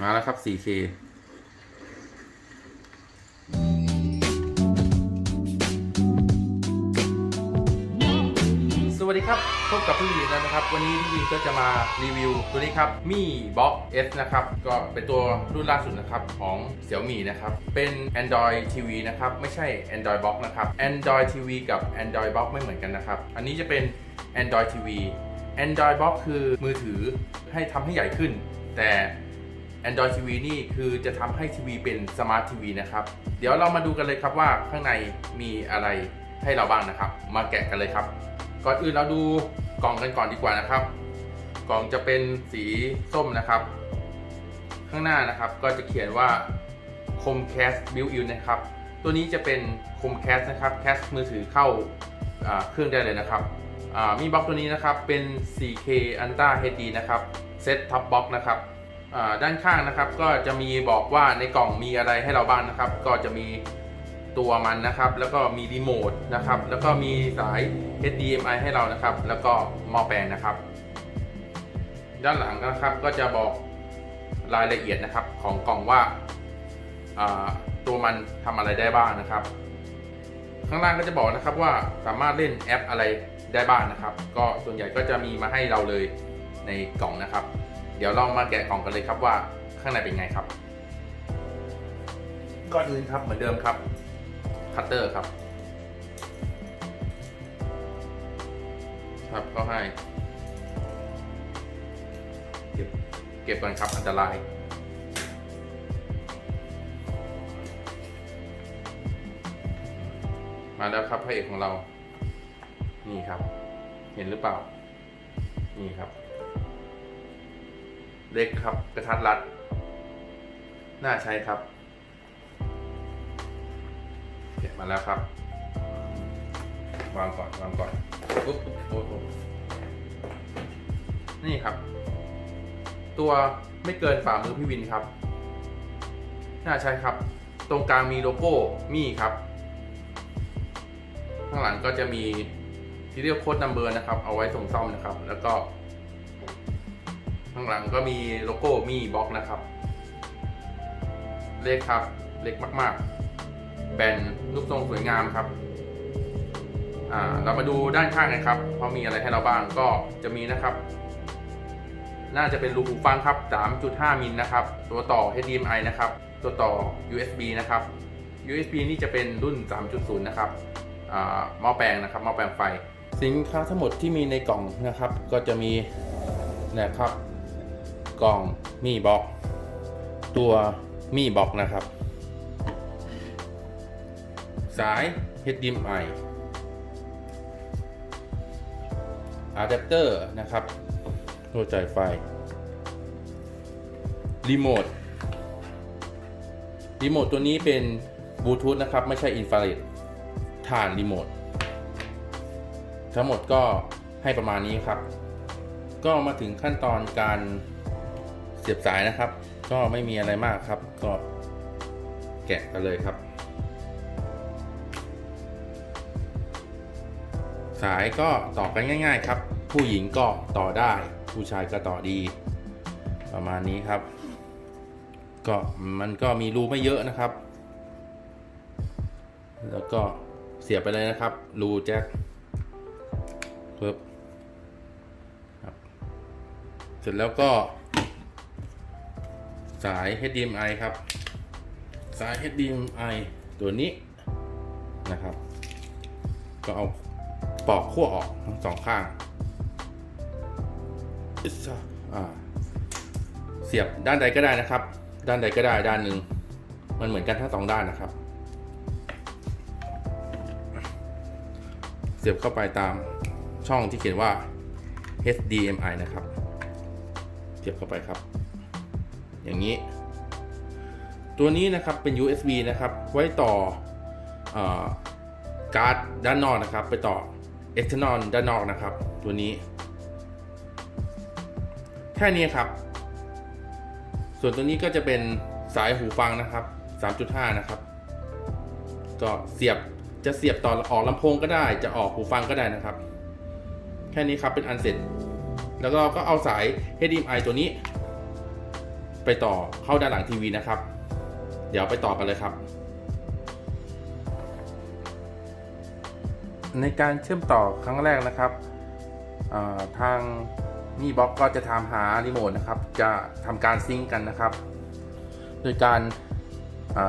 มาแล้วครับ 4K สวัสดีครับ พบกับพี่วินแล้วนะครับ วันนี้พี่วินก็จะมารีวิวตัวนี้ครับมี Box S นะครับ ก็เป็นตัวรุ่นล่าสุดนะครับของ Xiaomi นะครับ เป็น Android TV นะครับ ไม่ใช่ Android Box นะครับ Android TV กับ Android Box ไม่เหมือนกันนะครับ อันนี้จะเป็น Android TV Android Box คือมือถือให้ทำให้ใหญ่ขึ้น แต่ Android TV นี่คือจะทำให้ทีวีเป็นสมาร์ททีวีนะครับ เดี๋ยวเรามาดูกันเลยครับว่าข้างในมีอะไรให้เราบ้างนะครับ มาแกะกันเลยครับ ก่อนอื่นเราดูกล่องกันก่อนดีกว่านะครับ กล่องจะเป็นสีส้มนะครับ ข้างหน้านะครับก็จะเขียนว่า Chromecast Built-in นะครับ ตัวนี้จะเป็น Chromecast นะครับ Cast มือถือเข้าเครื่องได้เลยนะครับมีบล็อกตัวนี้นะครับเป็น 4K Ultra HD นะครับ Set Top Box นะครับ ด้านข้างนะครับก็จะมีบอกว่าในกล่องมีอะไรให้เราบ้างนะครับ ก็จะมีตัวมันนะครับ แล้วก็มีรีโมทนะครับ แล้วก็มีสาย HDMI ให้เรานะครับ แล้วก็หม้อแปลงนะครับ ด้านหลังนะครับก็จะบอกรายละเอียดนะครับของกล่องว่าอ่าตัวมันทำอะไรได้บ้างนะครับ ข้างล่างก็จะบอกนะครับว่าสามารถเล่นแอปอะไรได้บ้างนะครับ ก็ส่วนใหญ่ก็จะมีมาให้เราเลยในกล่องนะครับ เดี๋ยวเรามาแกะกล่องกันเลยครับว่าข้างในเป็นไงครับ ก่อนอื่นครับเหมือนเดิมครับ คัตเตอร์ครับ ครับก็ให้ เก็บเก็บก่อนครับอันตรายมาแล้วครับพระเอกของเรา นี่ครับ เห็นหรือเปล่า นี่ครับ เล็กครับ กระทัดรัด น่าใช้ครับเก็บมาแล้วครับ วางก่อนวางก่อนปุ๊บโอ้โหนี่ครับ ตัวไม่เกินฝ่ามือพี่วินครับ น่าใช้ครับ ตรงกลางมีโลโก้มี่ครับ ข้างหลังก็จะมีที่เรียกโค้ดนัมเบอร์นะครับ เอาไว้ส่งซ่อมนะครับ แล้วก็ ข้างหลังก็มีโลโก้มี่บ็อกนะครับ เล็กครับ เล็กมากๆ แบนรูปทรงสวยงามครับอ่าเรามาดูด้านข้างกันครับพรามีอะไรให้เราบ้างก็จะมีนะครับ น่าจะเป็นรูหูฟังครับ 3.5 มิลนะครับ ตัวต่อ HDMI นะครับ ตัวต่อ USB นะครับ USB นี่จะเป็นรุ่น 3.0 นะครับอ่าหม้อแปลงนะครับหม้อแปลงไฟ สินค้าทั้งหมดที่มีในกล่องนะครับ ก็จะมีนะครับ กล่องมีบ็อกตัวมีบ็อกนะครับ สาย HDMI อะแดปเตอร์นะครับตัวจ่ายไฟ รีโมท รีโมทตัวนี้เป็นบลูทูธนะครับ ไม่ใช่อินฟราเรดฐานรีโมท ทั้งหมดก็ให้ประมาณนี้ครับ ก็มาถึงขั้นตอนการ สียบสายนะครับ ก็ไม่มีอะไรมากครับ ก็แกะกันเลยครับ สายก็ต่อกันง่าย ๆ ครับ ผู้หญิงก็ต่อได้ ผู้ชายก็ต่อดี ประมาณนี้ครับ ก็มันก็มีรูไม่เยอะนะครับ แล้วก็เสียบไปเลยนะครับ รูแจ็คปึ๊บครับเสร็จแล้วก็ สาย HDMI ครับ สาย HDMI ตัวนี้นะครับ ก็เอาปอกขั้วออกทั้งสองข้างอิสระอ่าเสียบด้านใดก็ได้นะครับ ด้านใดก็ได้ด้านหนึ่งมันเหมือนกันทั้งสองด้านนะครับ เสียบเข้าไปตามช่องที่เขียนว่า HDMI นะครับ เสียบเข้าไปครับ อย่างนี้ ตัวนี้นะครับเป็น USB นะครับ ไว้ต่อออการ์ดด้านนอกนะครับ ไปต่อ external ด้านนอกนะครับ ตัวนี้ แค่นี้ครับ ส่วนตัวนี้ก็จะเป็นสายหูฟังนะครับ 3.5 นะครับ ก็เสียบจะเสียบต่อออกลำโพงก็ได้ จะออกหูฟังก็ได้นะครับ แค่นี้ครับเป็นอันเสร็จ แล้วก็ก็เอาสาย HDMI ตัวนี้ ไปต่อเข้าด้านหลังทีวีนะครับ เดี๋ยวไปต่อกันเลยครับ ในการเชื่อมต่อครั้งแรกนะครับทางมีบ็อกก็จะทำหารีโมทนะครับ จะทำการซิงก์กันนะครับ โดยการ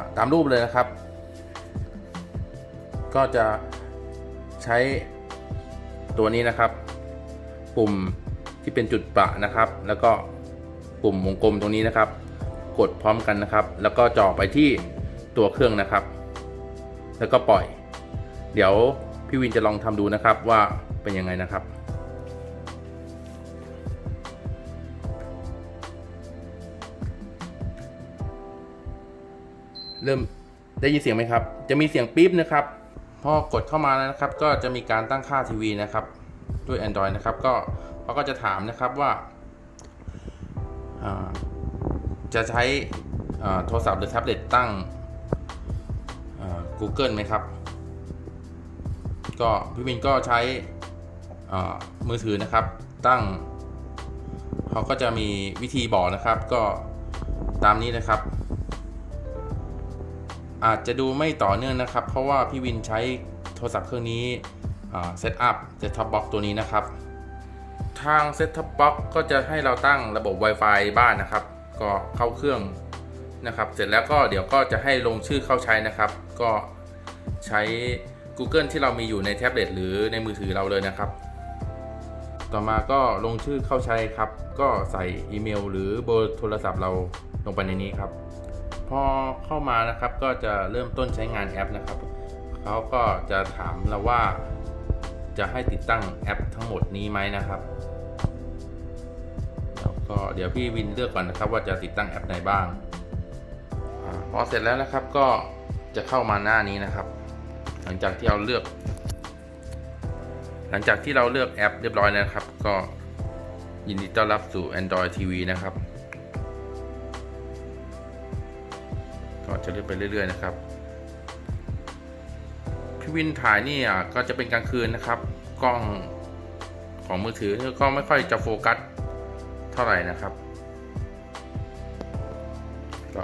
าตามรูปเลยนะครับ ก็จะใช้ตัวนี้นะครับ ปุ่มที่เป็นจุดประนะครับ แล้วก็ ปุ่มวงกลมตรงนี้นะครับ กดพร้อมกันนะครับ แล้วก็จ่อไปที่ตัวเครื่องนะครับ แล้วก็ปล่อย เดี๋ยวพี่วินจะลองทำดูนะครับว่าเป็นยังไงนะครับเริ่มได้ยินเสียงไหมครับ จะมีเสียงปี๊บนะครับ พอกดเข้ามานะครับ ก็จะมีการตั้งค่าทีวีนะครับ ด้วย Android นะครับ ก็เขาก็จะถามนะครับว่า จะใช้โทรศัพท์หรือแท็บเล็ตตั้ง Google ไหมครับ ก็พี่วินก็ใช้มือถือนะครับ ตั้งเขาก็จะมีวิธีบอกนะครับ ก็ตามนี้นะครับ อาจจะดูไม่ต่อเนื่องนะครับ เพราะว่าพี่วินใช้โทรศัพท์เครื่องนี้เซตอัพเซตท็อปบ็อกตัวนี้นะครับ ทางเซตท็อปบ็อกก็จะให้เราตั้งระบบ Wi-Fi บ้านนะครับ ก็เข้าเครื่องนะครับ เสร็จแล้วก็เดี๋ยวก็จะให้ลงชื่อเข้าใช้นะครับ ก็ใช้ Google ที่เรามีอยู่ในแท็บเล็ตหรือในมือถือเราเลยนะครับ ต่อมาก็ลงชื่อเข้าใช้ครับ ก็ใส่อีเมล หรือเบอร์โทรศัพท์เราลงไปในนี้ครับ พอเข้ามานะครับก็จะเริ่มต้นใช้งานแอปนะครับเขาก็จะถามเราว่าจะให้ติดตั้งแอปทั้งหมดนี้ไหมนะครับ ก็เดี๋ยวพี่วินเลือกก่อนนะครับว่าจะติดตั้งแอปไหนบ้างอพอเสร็จแล้วนะครับก็จะเข้ามาหน้านี้นะครับ หลังจากที่เราเลือก หลังจากที่เราเลือกแอปเรียบร้อยแล้วนะครับ ก็ยินดีต้อนรับสู่ Android TV นะครับ ก็จะเลื่อนไปเรื่อย ๆ นะครับพี่วินถ่ายนี่ก็จะเป็นกลางคืนนะครับ กล้องของมือถือก็ไม่ค่อยจะโฟกัส เท่าไหร่นะครับ ก็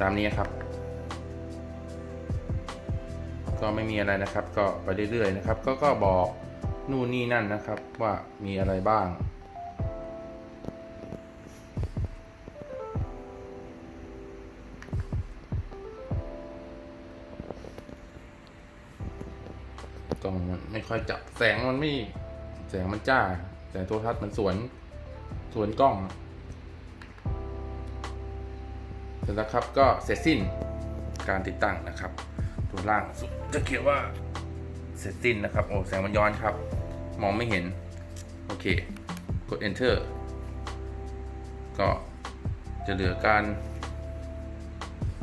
ตามนี้ครับ ก็ไม่มีอะไรนะครับ ก็ไปเรื่อยๆนะครับ ก็ก็บอกนู่นนี่นั่นนะครับว่ามีอะไรบ้างกล้องมันไม่ค่อยจับแสงมันไม่แสงมันจ้า แสงโทรทัศน์มันสวน สวนกล้อง เสร็จแล้วครับก็เสร็จสิ้นการติดตั้งนะครับ ตัวล่างสุดจะเขียนว่าเสร็จสิ้นนะครับ โอ้แสงมันย้อนครับ มองไม่เห็น โอเค กด enter ก็จะเหลือการ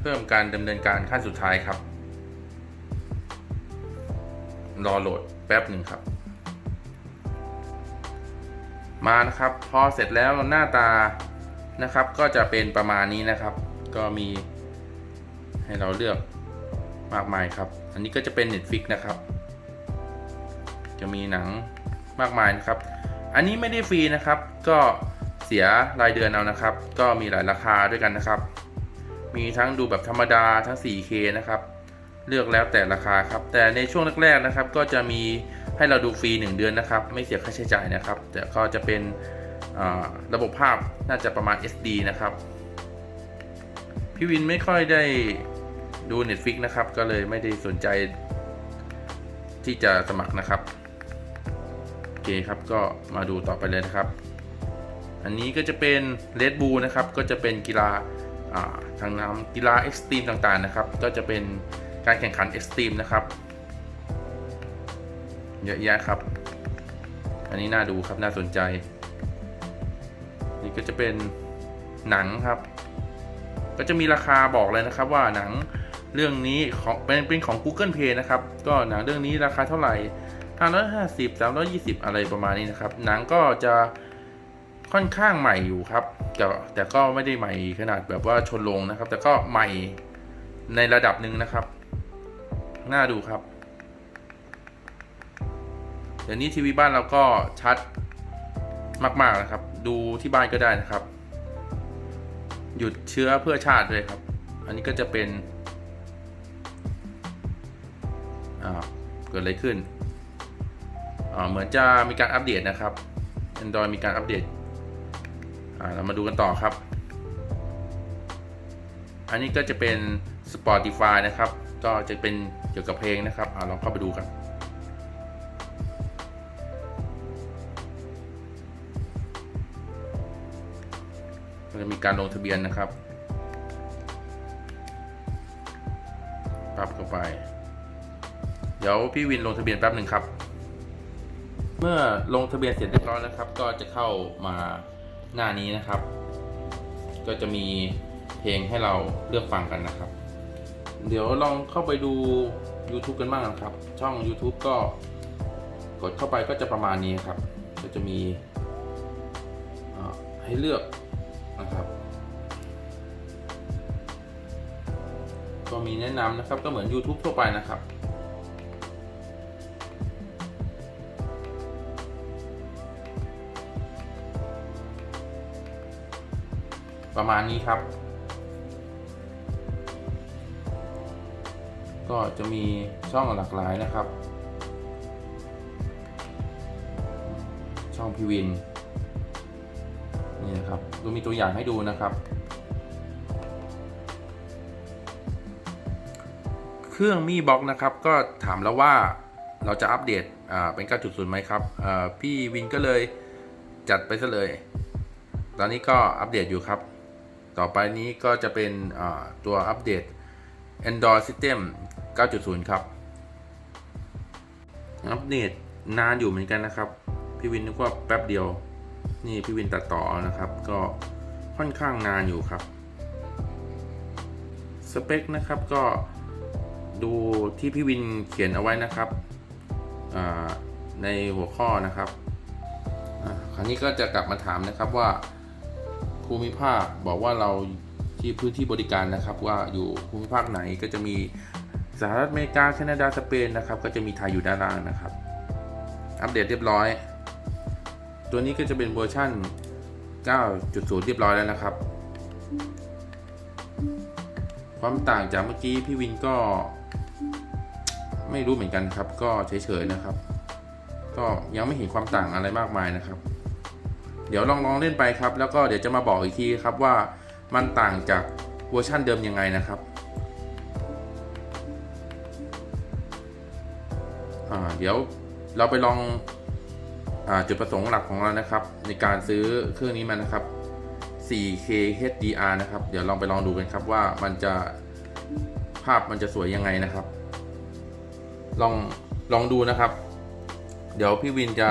เพิ่มการดำเนินการขั้นสุดท้ายครับ รอโหลดแป๊บหนึ่งครับ มานะครับ พอเสร็จแล้วหน้าตานะครับ ก็จะเป็นประมาณนี้นะครับ ก็มีให้เราเลือกมากมายครับ อันนี้ก็จะเป็น Netflix นะครับ จะมีหนังมากมายนะครับ อันนี้ไม่ได้ฟรีนะครับ ก็เสียรายเดือนเอานะครับ ก็มีหลายราคาด้วยกันนะครับ มีทั้งดูแบบธรรมดาทั้ง 4K นะครับ เลือกแล้วแต่ราคาครับ แต่ในช่วงแรกๆนะครับ ก็จะมี ให้เราดูฟรี 1 เดือนนะครับ ไม่เสียค่าใช้จ่ายนะครับ แต่ก็จะเป็นระบบภาพน่าจะประมาณ SD นะครับ พี่วินไม่ค่อยได้ดู Netflix นะครับ ก็เลยไม่ได้สนใจที่จะสมัครนะครับ โอเคครับก็มาดูต่อไปเลยนะครับ อันนี้ก็จะเป็น Red Bull นะครับ ก็จะเป็นกีฬาทางน้ำกีฬาเอ็กซ์ตรีมต่างๆนะครับ ก็จะเป็นการแข่งขันเอ็กซ์ตรีมนะครับ เยอะแยะครับ อันนี้น่าดูครับน่าสนใจ นี่ก็จะเป็นหนังครับ ก็จะมีราคาบอกเลยนะครับว่าหนังเรื่องนี้ของเป็นเป็นของ Google Play นะครับ ก็หนังเรื่องนี้ราคาเท่าไหร่550 320 อะไรประมาณนี้นะครับ หนังก็จะค่อนข้างใหม่อยู่ครับ แต่แต่ก็ไม่ได้ใหม่ขนาดแบบว่าชนลงนะครับ แต่ก็ใหม่ในระดับหนึ่งนะครับ น่าดูครับ ดี๋ยวนี้ทีวีบ้านเราก็ชัดมากๆนะครับ ดูที่บ้านก็ได้นะครับ หยุดเชื้อเพื่อชาติด้วยครับ อันนี้ก็จะเป็นอ้าเกิดอะไรขึ้นอ่าเหมือนจะมีการอัปเดตนะครับ Android มีการอัปเดตอ่าเรามาดูกันต่อครับ อันนี้ก็จะเป็น Spotify นะครับ ก็จะเป็นเกี่ยวกับเพลงนะครับอ่าลองเข้าไปดูกัน จะมีการลงทะเบียนนะครับปรับเข้าไป เดี๋ยวพี่วินลงทะเบียนแป๊บหนึ่งครับ เมื่อลงทะเบียนเสร็จเรียบร้อยแล้วครับ ก็จะเข้ามาหน้านี้นะครับ ก็จะมีเพลงให้เราเลือกฟังกันนะครับ เดี๋ยวลองเข้าไปดู YouTube กันบ้างนะครับ ช่อง YouTube ก็กดเข้าไปก็จะประมาณนี้ครับ ก็จะมีให้เลือก มีแนะนำนะครับ ก็เหมือน YouTube ทั่วไปนะครับ ประมาณนี้ครับ ก็จะมีช่องหลากหลายนะครับ ช่องพีวินนี่นะครับดูมีตัวอย่างให้ดูนะครับ เครื่องมีบล็อกนะครับ ก็ถามแล้วว่าเราจะอัปเดตเป็น 9.0 ไหมครับพี่วินก็เลยจัดไปซะเลย ตอนนี้ก็อัปเดตอยู่ครับ ต่อไปนี้ก็จะเป็นตัวอัปเดต Android System 9.0 ครับอัปเดตนานอยู่เหมือนกันนะครับ พี่วินนึกว่าแป๊บเดียว นี่พี่วินตัดต่อนะครับ ก็ค่อนข้างนานอยู่ครับ สเปคนะครับก็ ดูที่พี่วินเขียนเอาไว้นะครับในหัวข้อนะครับคราวนี้ก็จะกลับมาถามนะครับว่าภูมิภาคบอกว่าเราที่พื้นที่บริการนะครับ ว่าอยู่ภูมิภาคไหนก็จะมีสหรัฐอเมริกาแคนาดาสเปนนะครับ ก็จะมีไทยอยู่ด้านล่างนะครับ อัปเดตเรียบร้อย ตัวนี้ก็จะเป็นเวอร์ชั่น 9.0 เรียบร้อยแล้วนะครับ ความต่างจากเมื่อกี้พี่วินก็ ไม่รู้เหมือนกันครับ ก็เฉยๆนะครับ ก็ยังไม่เห็นความต่างอะไรมากมายนะครับ เดี๋ยวลองลองเล่นไปครับ แล้วก็เดี๋ยวจะมาบอกอีกทีครับว่ามันต่างจากเวอร์ชั่นเดิมยังไงนะครับเดี๋ยวเราไปลองอจุดประสงค์หลักของเรานะครับ ในการซื้อเครื่องนี้มานะครับ 4K HDR นะครับ เดี๋ยวลองไปลองดูกันครับว่ามันจะภาพมันจะสวยยังไงนะครับ ลองลองดูนะครับ เดี๋ยวพี่วินจะ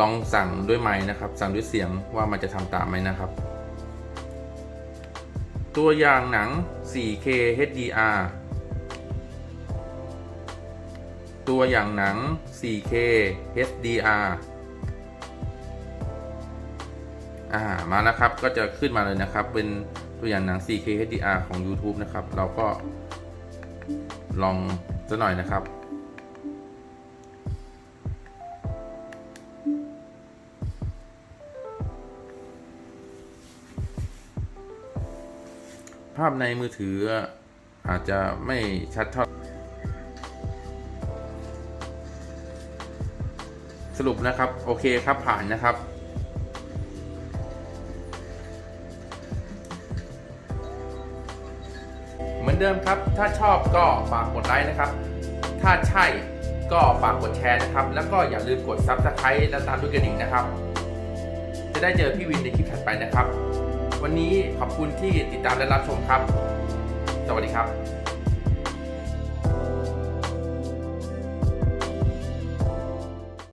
ลองสั่งด้วยไม้นะครับ สั่งด้วยเสียงว่ามันจะทำตามไหมนะครับ ตัวอย่างหนัง 4K HDR ตัวอย่างหนัง 4K HDR อ่า มาแล้วครับ ก็จะขึ้นมาเลยนะครับ เป็นตัวอย่างหนัง 4K HDR ของ YouTube นะครับ เราก็ลองสักหน่อยนะครับ ภาพในมือถืออาจจะไม่ชัดเท่าสรุปนะครับ โอเคครับผ่านนะครับ เหมือนเดิมครับ ถ้าชอบก็ฝากกดไลค์นะครับ ถ้าใช่ก็ฝากกดแชร์นะครับ แล้วก็อย่าลืมกด Subscribe และตามด้วยกระดิ่งนะครับ จะได้เจอพี่วินในคลิปถัดไปนะครับ วันนี้ขอบคุณที่ติดตามและรับชมครับ สวัสดีครับ